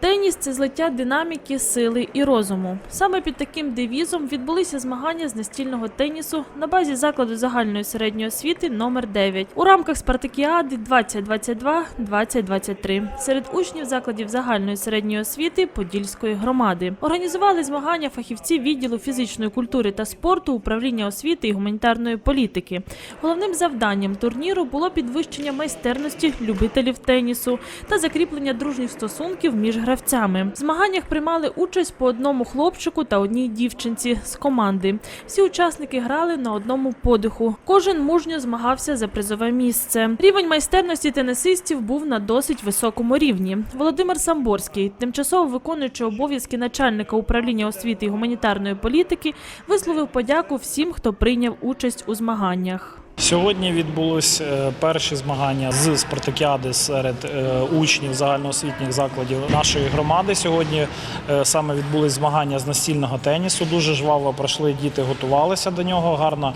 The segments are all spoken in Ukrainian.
Ты Теніс це злиття динаміки, сили і розуму. Саме під таким девізом відбулися змагання з настільного тенісу на базі закладу загальної середньої освіти номер 9 у рамках Спартакіади 2022-2023 серед учнів закладів загальної середньої освіти Подільської громади. Організували змагання фахівці відділу фізичної культури та спорту управління освіти і гуманітарної політики. Головним завданням турніру було підвищення майстерності любителів тенісу та закріплення дружніх стосунків між гравцями. В змаганнях приймали участь по одному хлопчику та одній дівчинці з команди. Всі учасники грали на одному подиху. Кожен мужньо змагався за призове місце. Рівень майстерності тенісистів був на досить високому рівні. Володимир Самборський, тимчасово виконуючий обов'язки начальника управління освіти і гуманітарної політики, висловив подяку всім, хто прийняв участь у змаганнях. Сьогодні відбулись е, перші змагання з спартакіади серед е, учнів загальноосвітніх закладів нашої громади. Сьогодні е, саме відбулись змагання з настільного тенісу. Дуже жваво пройшли діти, готувалися до нього, гарно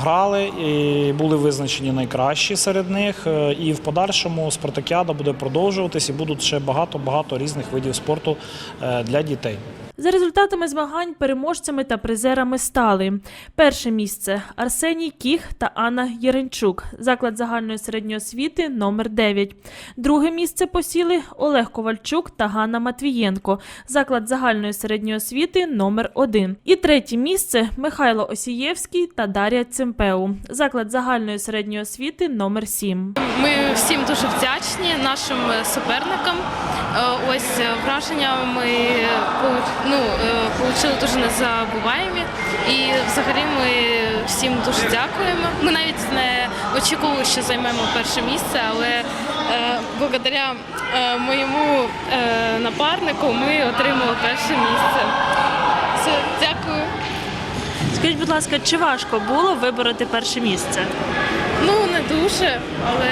грали і були визначені найкращі серед них. Е, І в подальшому спартакіада буде продовжуватись і будуть ще багато багато різних видів спорту е, для дітей. За результатами змагань переможцями та призерами стали перше місце Арсеній Кіх та Анна Єренчук, заклад загальної середньої освіти номер 9 Друге місце посіли Олег Ковальчук та Ганна Матвієнко, заклад загальної середньої освіти номер 1 І третє місце Михайло Осієвський та Дар'я Цемпеу, заклад загальної середньої освіти номер 7 Ми всім дуже вдячні нашим суперникам. Е, Ось е, враження ми ну, е, отримали дуже незабуваємі. І взагалі ми всім дуже дякуємо. Ми навіть не очікували, що займемо перше місце, але благодаря моєму напарнику ми отримали перше місце. Все, дякую. Скажіть, будь ласка, чи важко було вибороти перше місце? Ну, не дуже, але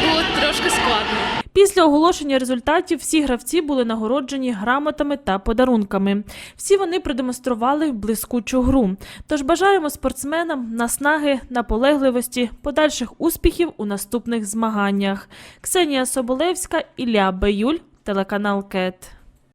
було трошки складно. Після оголошення результатів всі гравці були нагороджені грамотами та подарунками. Всі вони продемонстрували блискучу гру. Тож бажаємо спортсменам наснаги, наполегливості, подальших успіхів у наступних змаганнях. Ксенія Соболевська, Ілля Беюль, телеканал КЕТ.